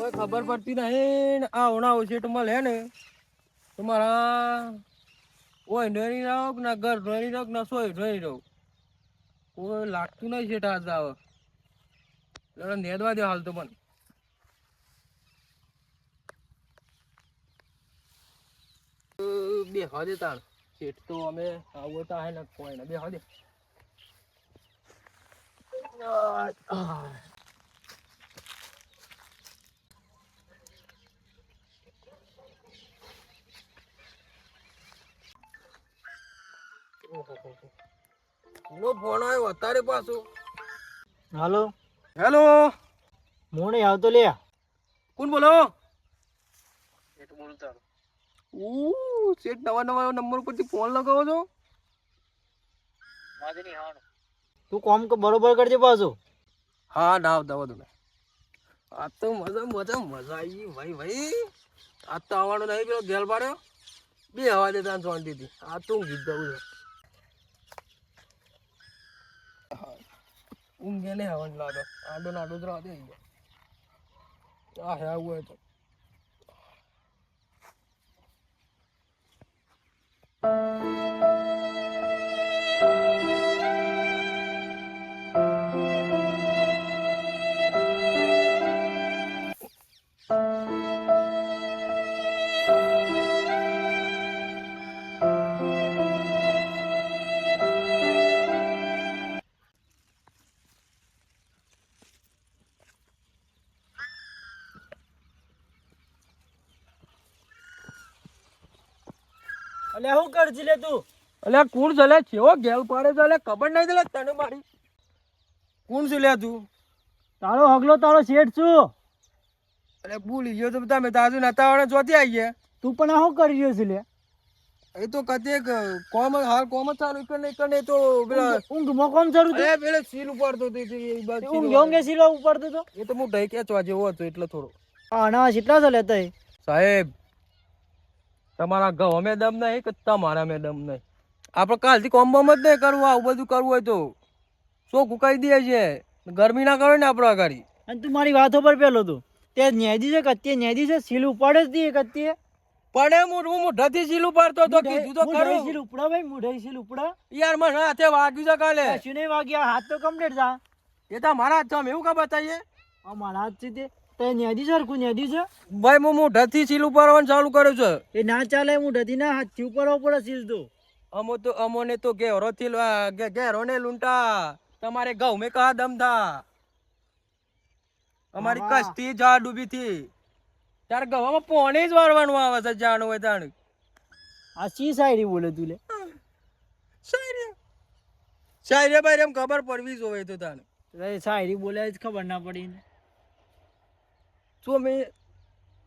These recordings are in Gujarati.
કોઈ ખબર પડતી નહીં. આ ઓણા ઓછેટ મળે ને તમારા મારા ઓય નહીં રહો કે ના ઘર નરી રહો કે ના સોય નરી રહો કોઈ લાગતું નહીં છે આજ એટલે નેદવા દે હાલ તો અ, બે હદે તાણ. શેઠ તો અમે આવો તો હે ને કોઈ ને. બે હદે આ નો ફોન આવ્યો અત્યારે પાછો. હાલો. હેલો. હું આવતો લે કોણ બોલો? શેઠ નવા નવા નંબર પરથી ફોન લગાવો છો? તું કોમ બરોબર કરજે પાછો. હા ના આવતા તમે. આ તો મજા મજા મજા આવી ભાઈ ભાઈ. આ તો આવવાનો નહીં પેલો ગેલ પાડ્યો. બે હવા દેતા શાંતિ હતી આ તો હું ગીત ગાઉં છું. ઊંઘે લે હવન લાગે. આડો નાડો જ રાતે આવી જાય. આ હે આવું હોય તો. અલ્યા હું કરજી લે તું? અલ્યા કોણ છે લે? કેવો ગેલ પાડે છે અલ્યા ખબર નહીં લે તને મારી. કોણ છે લે તું? તારો હગલો તારો શેઠ છું. અરે ભૂલી ગયો તો તમે તાજુ નતા જોતી આવી ગયા તું પણ આ શું કરી રહ્યો છે લે? એ તો કતે કોમ હાલ કોમ જ ચાલુ કરે નહીં કરે તો પેલા ઊંઘમાં કોમ ચાલુ તું અરે પેલે સીલ ઉપાડતો તો તે એ બાજુ સીલ ઊંઘ યોંગે સીલ ઉપાડતો તો એ તો હું ઢઈ કેચવા જેવો હતો એટલે થોડો. આના કેટલા છે લેતા સાહેબ તમારા ઘઉં અમે દમ નહીં કે તમારા મેં દમ નહીં? આપણે કાલથી કોમ બમ જ નહીં કરવું આવું બધું કરવું હોય તો. શું કુકાઈ દે છે? ગરમી ના કરો ને આપણે આગળ અને તું મારી વાતો પર પેલો તું. તે ન્યાદી છે કત્તી ન્યાદી છે? સીલ ઉપાડે જ દી કત્તી એ હું હું મોઢાથી સીલ ઉપાડતો હતો કીધું તો સીલ ખરું. ઉપડા ભાઈ મુઢાઈ સીલ ઉપડા. યાર મને હાથે વાગ્યું છે કાલે. કશું નહીં વાગ્યા હાથ તો કમ્પ્લીટ થા એ તો મારા હાથ એવું કા બતાવીએ? આ મારા હાથ છે તે તે ન્યાદી સરખું ન્યાદી છે? ભાઈ હું મોઢાથી સીલ ઉપાડવાનું ચાલુ કર્યું છે. એ ના ચાલે મુઢાથી ના હાથથી ઉપાડવો પડે સીલ તો. અમો તો અમોને તો ઘેરો થી ઘેરો ને લૂંટા. તમારે ઘઉં મેં કહા દમધા અમારી કસ્તી જા ડૂબી થી. ત્યારે ગવામાં પોણી જ વારવાનું આવે છે જાણું હોય તાણ. આ સી શાયરી બોલે તું લે? શાયરી. શાયરી ભાઈ એમ ખબર પડવી જોવે તો તને શાયરી સાયરી બોલે જ ખબર ના પડી ને. શું અમે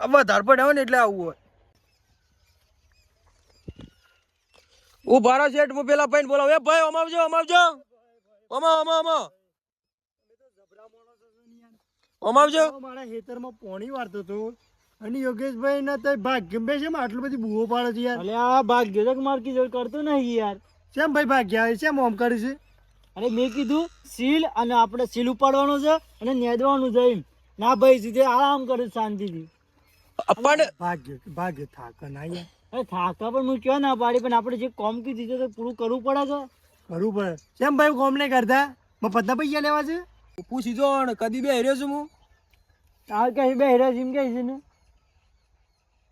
આ વધારે પડે ને એટલે આવું હોય. હું ભારા શેઠ હું પેલા ભાઈ બોલાવ. એ ભાઈ અમાવજો અમાવજો અમાવ અમાવ અમાવ અમાવજો મારા ખેતરમાં પોણી વાળતો હતો. અને યોગેશભાઈ ના તો ભાગ્ય બે છે આટલું બધી બુઓ પાડે છે યાર. અલે આ ભાગ્ય તો મારકી જોડ કરતો નહીં યાર. કેમ ભાઈ ભાગ્યા કેમ ઓમ કરે છે? અરે મેં કીધું સીલ અને આપણે સીલ ઉપાડવાનું છે અને નેદવાનું છે એમ. ના ભાઈ સીધે આરામ કરે શાંતિથી. પણ ભાગ્ય ભાગ્ય થાક ના અરે થાકા પણ હું ક્યાં ના પાડી પણ આપણે જે કોમ કીધી છે તો પૂરું કરવું પડે છે કરવું પડે. કેમ ભાઈ કોમ નહીં કરતા? પત્તા પૈસા લેવા છે? પૂછી જો ને કદી બે હેર્યો છું હું? તાર કે બે હેર્યો છું કે છે ને.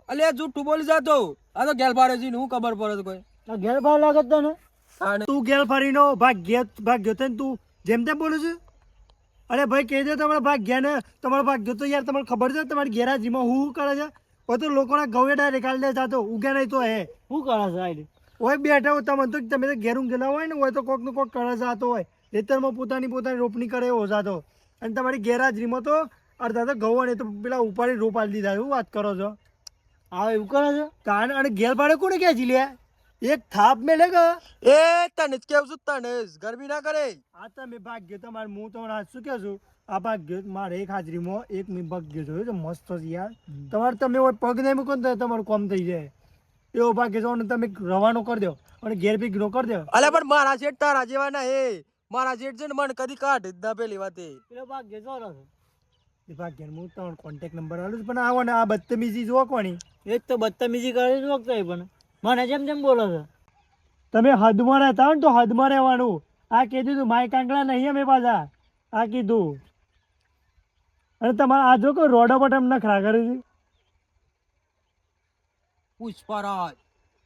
અલે જૂઠું બોલી જાતો આ તો ગેલ ફાડે છે ને હું ખબર પડે તો કોઈ. આ ઘેર ભાવ લાગત તને તું ગેલ ફરીનો ભાગ્ય ભાગ્યો થઈને તું. જેમ તેમ બોલું છું. અરે ભાઈ કહી દે તમારા ભાગ ગયા ને તમારો ભાગ તો યાર તમને ખબર છે તમારી ગેરાજીમાં હું શું કરે છે? હોય તો લોકોના ગવે ડાયરેક્ટ કાઢી દે જાતો ઉગ્યા નહીં તો હે. શું કરે છે આઈ હોય બેઠા હોય તમે તો તમે તો ઘેરું ઊંઘેલા હોય ને હોય તો કોકનું કોક કરે જાતો હોય ખેતરમાં પોતાની પોતાની રોપણી કરે એવો જાતો અને તમારી ગેરહાજરીમાં તો અડધા તો ઘઉં અને તો પેલા ઉપાડી રોપ આલી દીધા એવું વાત કરો છો? હા એવું કરે છે? કારણ અને ઘેર પાડે કોને ક્યાં જીલ્યા એક થાપ મેલે કે એ તને જ કેવું છું તને જ. ગરમી ના કરે. આ તમે ભાગ્ય તમારે હું તમને આજ શું કહું છું? આ ભાગ્ય મારે એક હાજરીમાં એક મેં ભાગ્ય જોયું છે મસ્ત છે યાર. તમારે તમે હોય પગ નહીં મૂકો ને તો તમારું કામ થઈ જાય. એવો ભાગ્ય જો ને તમે રવાનો કરી દો અને ઘેર ભી ગ્રો કરી દો. અલે પણ મારા જેટ તારા જેવા ના હે. મારા જેટ છે ને મને કદી કાઢ ના પેલી વાતે. પેલો ભાગ્ય જો છે. એ ભાગ્ય હું તમારો કોન્ટેક્ટ નંબર આલું છું પણ આવો ને આ બદતમીજી જુઓ કોની. એ તો બદતમીજી કરે જ વખતે પણ. મને જેમ જેમ બોલો છો. તમે હદમાં રહેતા હોય ને તો હદમાં રહેવાનું. આ કીધું તું માય કાંકડા નહીં અમે પાછા. આ કીધું. અને તમારા આ જો કોઈ રોડો પર તમને ખરા કરી છે. પુષ્પરાજ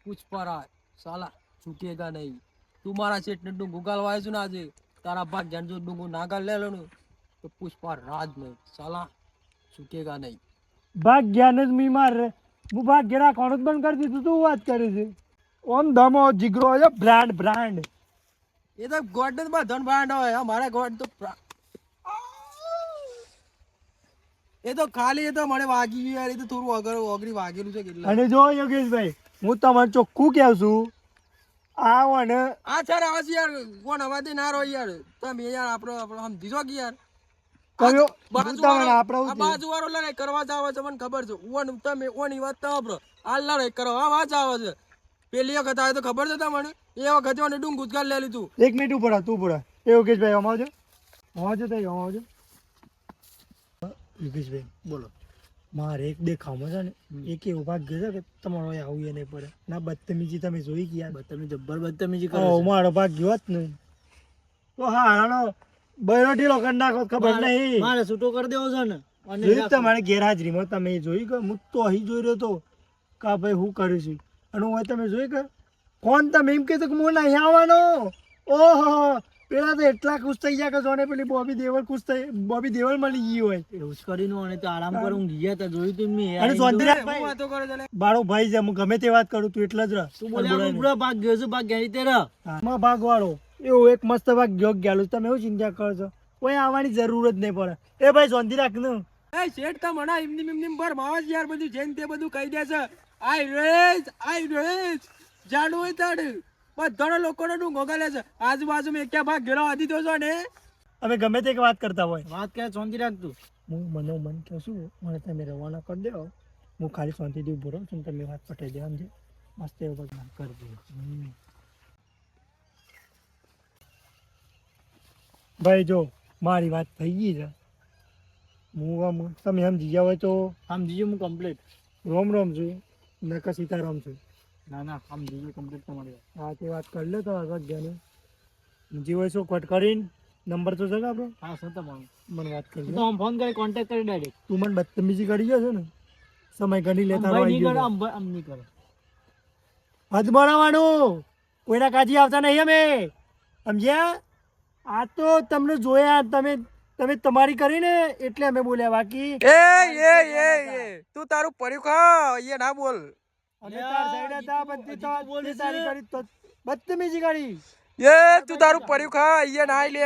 પુષ્પરાજ સાલા છૂટેગા નહીં. તું મારા શેઠને ડુંગું ગાલવાય છું ને આજે. તારા ભાગ્યાને જો ડુંગું ના ગાલ લેલો ને તો પુષ્પરાજ નહીં. સાલા છૂટેગા નહીં. ભાગ જ્ઞાન જ મી માર હું ભાગ રાખવાનું જ બંધ કરી દીધું તું વાત કરે છે. ઓમ દમો જીગરો છે બ્રાન્ડ બ્રાન્ડ. એ તો ગોડ ને ધન બ્રાન્ડ હોય મારા ગોડ તો એ તો ખાલી એ તો મને વાગી ગયું યાર એ તો થોડું અગર ઓગળી વાગેલું છે કેટલા. અને જો યોગેશભાઈ હું તમને ચોખ્ખું કહું છું. આવો ને. આ સર આવે છે યાર કોણ અવાજ ના રહો યાર. તમે યાર આપણો આપણો સમજી જો કે યાર. કયો? બાજુ આપણે આ લડાઈ કરવા જ છે મને ખબર છે. ઓન તમે ઓની વાત તો આપણો આ લડાઈ કરવા વાત આવે છે. પેલી વખત આવે તો ખબર છે તમને? એ વખતે મને ડુંગું જ લે લીધું. એક મિનિટ ઉપર તું ઉપર એ યોગેશભાઈ આમ આવજો. આમ આવજો તઈ આમ આવજો. યોગેશભાઈ બોલો. મારે એક દેખાવમાં છે ને એક એવું ભાગ્ય છે કે તમારો આવું નહીં પડે. ના બદતમીજી તમે જોઈ ગયા. બદતમીજી જબ્બર બદતમીજી કરો મારો ભાગ મારો જ હોત તો હા હાલો બૈરો ઢીલો કરી નાખો ખબર નહીં. મારે છૂટો કરી દેવો છે ને. જોયું તમારે ગેરહાજરીમાં તમે જોઈ કે હું તો અહીં જોઈ રહ્યો તો કા ભાઈ હું કર્યું છું. અને હું તમે જોઈ કે ફોન તમે? એમ કહેતો કે હું નહીં આવવાનો. ઓહો પેલા તો એટલા ખુશ થઈ ગયા કે જોને પેલી બોબી દેવલ ખુશ થઈ બોબી દેવલ મળી ગઈ હોય. એવું કરીને અને તો આરામ પર ઊંઘી ગયા તા જોયું તું મેં. અને. સોંદરા વાતો કરે છે બાળો ભાઈ છે હું ગમે તે વાત કરું તું એટલા જ રહ તું બોલે ભાગ ગયો છું ભાગ ગયા તે રહ. માં ભાગ વાળો એવું એક મસ્ત ભાગ જોગ ગયેલું તમે એવું ચિંતા કરો છો. કોઈ આવવાની જરૂર જ નહીં પડે. એ ભાઈ શાંતિ રાખ ને. એ શેઠ તો મને એમની એમની પર માવા જ યાર બધું જેન તે બધું કહી દે છે. આઈ રેજ આઈ રેજ જાડું હોય તાડ બધાના લોકોને ડુંગો ગોગલે છે. આજુબાજુમાં એક ભાગ ઘેરો આદી દો છો ને? અમે ગમે તે વાત કરતા હોય. વાત ક્યાં? શાંતિ રાખતું હું મનો મન કહું છું મને તમે રવાના કરી દો. હું ખાલી શાંતિથી ઊભો રહું છું તમે વાત પટાઈ દેવાનું સમજે મસ્ત એવું બધું દઉં. ભાઈ જો મારી વાત થઈ ગઈ છે. હું આમ તમે સમજી ગયા હોય તો સમજી ગયો હું કમ્પ્લીટ રોમ રોમ છું નકા સીતારામ છું. ના ના સમજી ગયો કમ્પ્લીટ તમારી. હા તે વાત કરી લે તો વાગ્યાની જીવો શું કટ કરીને નંબર તો છે ને આપણો? હા સર તમારો. મને વાત કરી તો આમ ફોન કરી કોન્ટેક્ટ કરી ડાયરેક્ટ તું મને બદતમીજી કરી ગયો છે ને? સમય ગણી લેતા ભાઈ નહીં કરો આમ આમ નહીં કરો હદ બનાવવાનું કોઈના કાજી આવતા નહીં અમે. સમજ્યા? આ તો તમને જોયા તમે તમે તમારી કરીને એટલે અમે બોલ્યા બાકી એ એ એ એ તું તારું પડ્યું ખા એ ના બોલ. અમે તાર સાઈડ હતા બધી તો બોલી તારી કરી તો બદતમીજી કરી. એ તું તારું પડ્યું ખા એ ના લે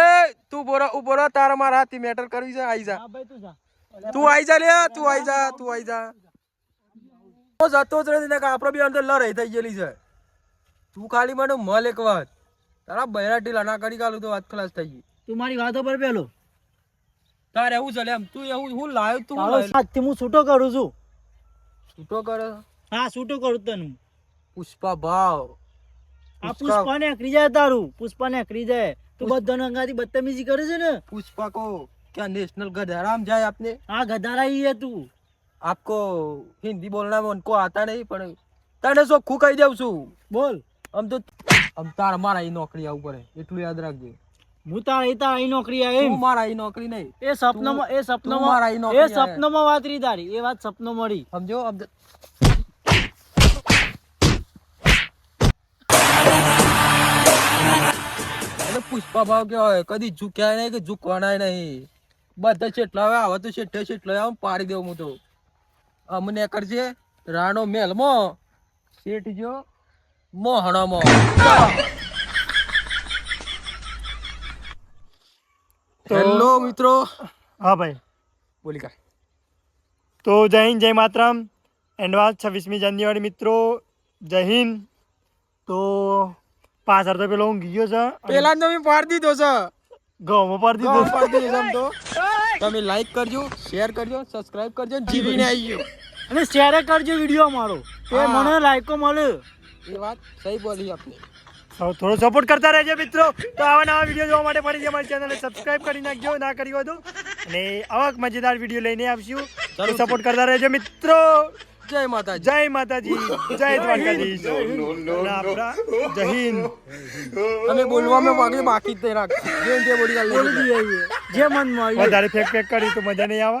એ તું બોરો ઊભો તારા મારા હાથી મેટર કરવી છે આઈ જા. હા ભાઈ તું જા. તું આઈ જા લે તું આઈ જા તું આઈ જા. તો જતો જ નથી ને કે આપણો બી અંદર લડાઈ થઈ ગયેલી છે. તું ખાલી મને મલ એક વાત. તારા બૈરાટી લના કરી કાલું તો વાત ખલાસ થઈ ગઈ. તું મારી વાતો પર પેલો. તારે એવું ચાલે એમ તું એવું હું લાયો તું સાચથી હું છૂટો કરું છું. છૂટો કરે? હા છૂટો કરું તને પુષ્પા ભાવ. આ પુષ્પા ને અકરી તારું. પુષ્પા ને અકરી તું બધાનો અંગાથી બદતમીજી કરે છે ને? પુષ્પા કો ક્યાં નેશનલ ગધારામ જાય આપને? હા ગધારા ઈ હે તું. આપકો હિન્દી બોલના મનકો આતા નહીં પણ તને શું ખુ કહી દઉં છું. બોલ. આમ તો આમ તાર મારા ઈ નોકરી આવું પડે એટલું યાદ રાખજે. હું તાર એ તાર નોકરી આવે હું મારા ઈ નોકરી નહીં. એ સપનામાં એ સપનામાં મારા નોકરી એ સપનામાં વાત રહી તારી. એ વાત સપનો મળી. સમજો? પુષ્પા ભાવ કેવાય કદી ઝૂક્યા નહીં કે ઝૂકવાના નહીં? બધા છેટલા આવે આવે તો છેઠે છેટલો આવે પાડી દેવું હું તો. અમને કરજે રાણો મેલમાં શેઠ જો મોહણામાં. હેલો મિત્રો. હા ભાઈ. બોલી કા. તો જય હિન્દ જય માતરમ. એડવાન્સ છવ્વીસમી જાન્યુઆરી મિત્રો. જય હિન્દ. તો પાછળ તો પેલો ઊંઘી ગયો છે. પેલા તો મેં પાડી દીધો છે. ઘઉંમાં પાડી દીધો પાડી દીધો છે તો. તમે લાઈક કરજો શેર કરજો સબસ્ક્રાઇબ કરજો ને જીવીને આવી ગયો. અને શેર કરજો વીડિયો મારો તો મને લાઈકો મળે. એ વાત સહી બોલી આપણે થોડો સપોર્ટ કરતા રહેજો મિત્રો. તો આવા નવા વીડિયો જોવા માટે ફરી અમારી ચેનલને સબસ્ક્રાઇબ કરી નાખજો ના કરી હોય તો. અને આવા મજેદાર વીડિયો લઈને આવશું. ચાલો સપોર્ટ કરતા રહેજો મિત્રો. જય માતા જય માતાજી. જય દ્વારકાધીશ. અને જય હિન્દ. અમે બોલવામાં બાકી બાકી જ રાખતા. જે બોલી બોલી દઈએ. જે મનમાં આવ્યું વધારે ફેક ફેક કરી તો મજા નહીં આવે.